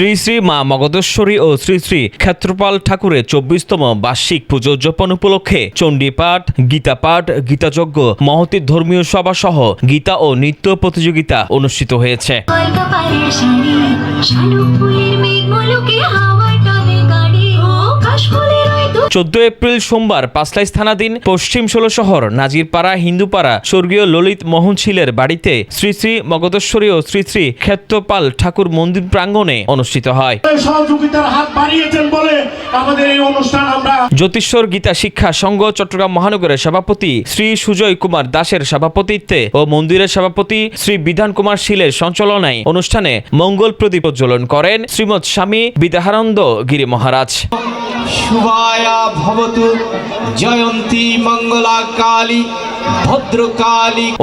শ্রী শ্রী মা মগধেশ্বরী ও শ্রী শ্রী ক্ষেত্রপাল ঠাকুরের চব্বিশতম বার্ষিক পুজো উদযাপন উপলক্ষে চণ্ডীপাঠ, গীতাপাঠ, গীতাযজ্ঞ মহতী ধর্মীয় সভা সহ গীতা ও নৃত্য প্রতিযোগিতা অনুষ্ঠিত হয়েছে। চোদ্দ এপ্রিল সোমবার পাঁচলাই স্থানাধীন পশ্চিম ষোলো শহর নাজিরপাড়া হিন্দুপাড়া স্বর্গীয় ললিত মোহনশীলের বাড়িতে শ্রী শ্রী মগধেশ্বরী ও শ্রী শ্রী ক্ষেত্রপাল ঠাকুর মন্দির প্রাঙ্গণে অনুষ্ঠিত হয়। সহযোগিতার হাত বাড়িয়েছেন বলে আমাদের এই অনুষ্ঠান আমরা জ্যোতিশ্বর গীতা শিক্ষা সংঘ চট্টগ্রাম মহানগরের সভাপতি শ্রী সুজয় কুমার দাসের সভাপতিত্বে ও মন্দিরের সভাপতি শ্রী বিধান কুমার শীলের সঞ্চালনায় অনুষ্ঠানে মঙ্গল প্রদীপ প্রজ্বলন করেন শ্রীমৎ স্বামী বিদাহানন্দ গিরি মহারাজ। শুভায়া ভবতু জয়ন্তী মঙ্গলা কালী।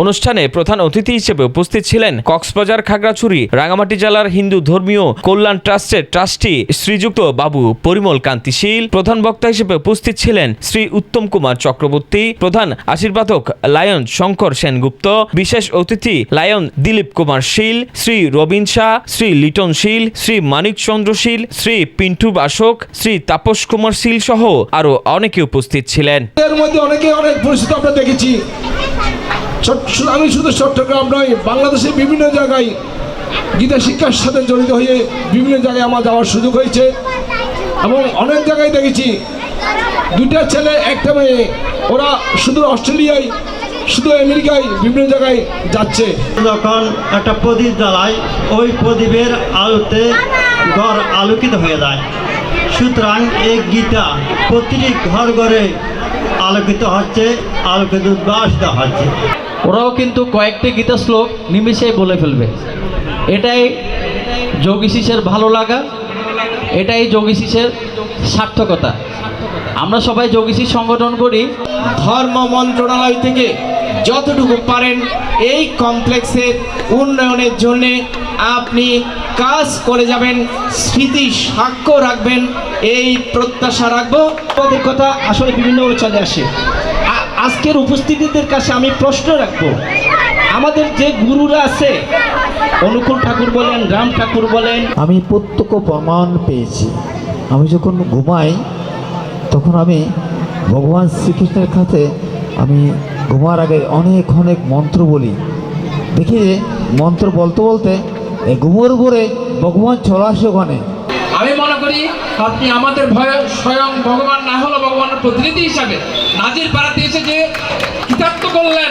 অনুষ্ঠানে প্রধান অতিথি হিসেবে উপস্থিত ছিলেন কক্সবাজার খাগড়াছড়ি রাঙামাটি জেলার হিন্দু ধর্মীয় কল্যাণ ট্রাস্টের ট্রাস্টি শ্রীযুক্ত বাবু পরিমল কান্তিশীল প্রধান বক্তা হিসেবে উপস্থিত ছিলেন শ্রী উত্তম কুমার চক্রবর্তী প্রধান আশীর্বাদক লায়ন শঙ্কর সেনগুপ্ত বিশেষ অতিথি লায়ন দিলীপ কুমার শীল শ্রী রবীন শাহ শ্রী লিটন শীল শ্রী মানিক চন্দ্র শীল শ্রী পিন্টু বাসক শ্রী তাপস কুমার শীল সহ আরও অনেকে উপস্থিত ছিলেন। এর মধ্যে অনেকে অনেক পরিস্থিতি আমরা দেখেছি। আমি শুধু চট্টগ্রাম নয়, বাংলাদেশের বিভিন্ন জায়গায় গীতা শিক্ষার সাথে জড়িত হয়ে বিভিন্ন জায়গায় আমার যাওয়ার সুযোগ হয়েছে। এবং অনেক জায়গায় দেখেছি, দুইটা ছেলে, একটা মেয়ে, ওরা শুধু অস্ট্রেলিয়ায়, শুধু আমেরিকায় বিভিন্ন জায়গায় যাচ্ছে। যখন একটা প্রদীপ জ্বালায়, ওই প্রদীপের আলোতে ঘর আলোকিত হয়ে যায়। সুতরাং এই গীতা প্রতিটি ঘর ঘরে আলোকিত হচ্ছে, আলোকিত উদ্ভাসিত হচ্ছে। ওরাও কিন্তু কয়েকটি গীতা শ্লোক নিমিষেই বলে ফেলবে। এটাই যোগী শিষ্যের ভালো লাগা, এটাই যোগী শিষ্যের সার্থকতা। আমরা সবাই যোগী শিষ্য সংগঠন করি। ধর্ম মন্ত্রণালয় থেকে যতটুকু পারেন এই কমপ্লেক্সের উন্নয়নের জন্যে আপনি কাজ করে যাবেন, স্মৃতি সাক্ষ্য রাখবেন। এই প্রত্যাশা রাখব। পদের কথা আসলে বিভিন্নভাবে চলে আসে। আজকের উপস্থিতিদের কাছে আমি প্রশ্ন রাখব। আমাদের যে গুরুরা আছে, অনুকূল ঠাকুর বলেন, রাম ঠাকুর বলেন, আমি প্রত্যক্ষ প্রমাণ পেয়েছি। আমি যখন ঘুমাই, তখন আমি ভগবান শ্রীকৃষ্ণের কাছে আমি ঘুমার আগে অনেক অনেক মন্ত্র বলি। দেখি, মন্ত্র বলতে বলতে ঘুমোর উপরে ভগবান চলে আসে ওখানে। আমি মনে করি আপনি আমাদের ভয় স্বয়ং ভগবান না হলো ভগবানের প্রতিনিধি হিসাবে নাজির পাড়াতে এসে যে কৃতার্থ করলেন,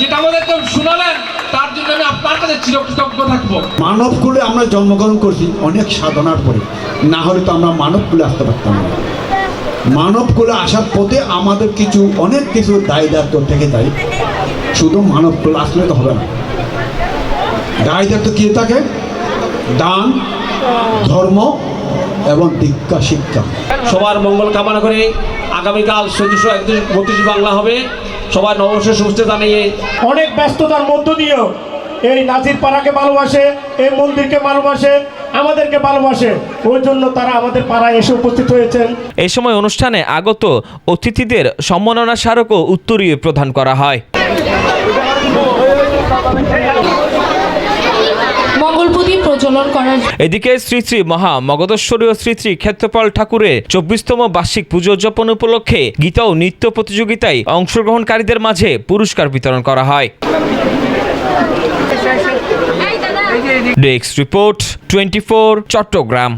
যেটা আমাদেরকে শোনালেন, তার জন্য আমি আপনার কাছে চিরকৃতজ্ঞ থাকব। মানব কুলে আমরা জন্মগ্রহণ করছি অনেক সাধনার পরে। না হলে তো আমরা মানব কুলে আসতে পারতাম না। মানব কুলে আসার পথে আমাদের কিছু, অনেক কিছু দায় দায়িত্ব থেকে যায়। শুধু মানব কুলে আসলে তো হবে না। দায় দায়িত্ব কে থাকে? দান ধর্ম এবং দীক্ষা শিক্ষা। সবার মঙ্গল কামনা করে আগামীকাল চোদ্দশো একত্রিশ বত্রিশ বাংলা হবে। সবার নববর্ষের শুভেচ্ছা জানিয়ে অনেক ব্যস্ততার মধ্য দিয়েও এই নাজির পাড়াকে ভালোবাসে এই মন্দিরকে ভালোবাসে আমাদেরকে ভালোবাসে ওই জন্য তারা আমাদের পাড়ায় এসে উপস্থিত হয়েছেন। এই সময় অনুষ্ঠানে আগত অতিথিদের সম্মাননা স্মারক ও উত্তরীয় প্রদান করা হয়। মঙ্গল প্রজ্বলন করার এদিকে শ্রী শ্রী মহা মগধেশ্বরী ও শ্রী শ্রী ক্ষেত্রপাল ঠাকুরের চব্বিশতম বার্ষিক পুজো উদযাপন উপলক্ষে গীতা ও নৃত্য প্রতিযোগিতায় অংশগ্রহণকারীদের মাঝে পুরস্কার বিতরণ করা হয়। Desk report twenty Chattogram.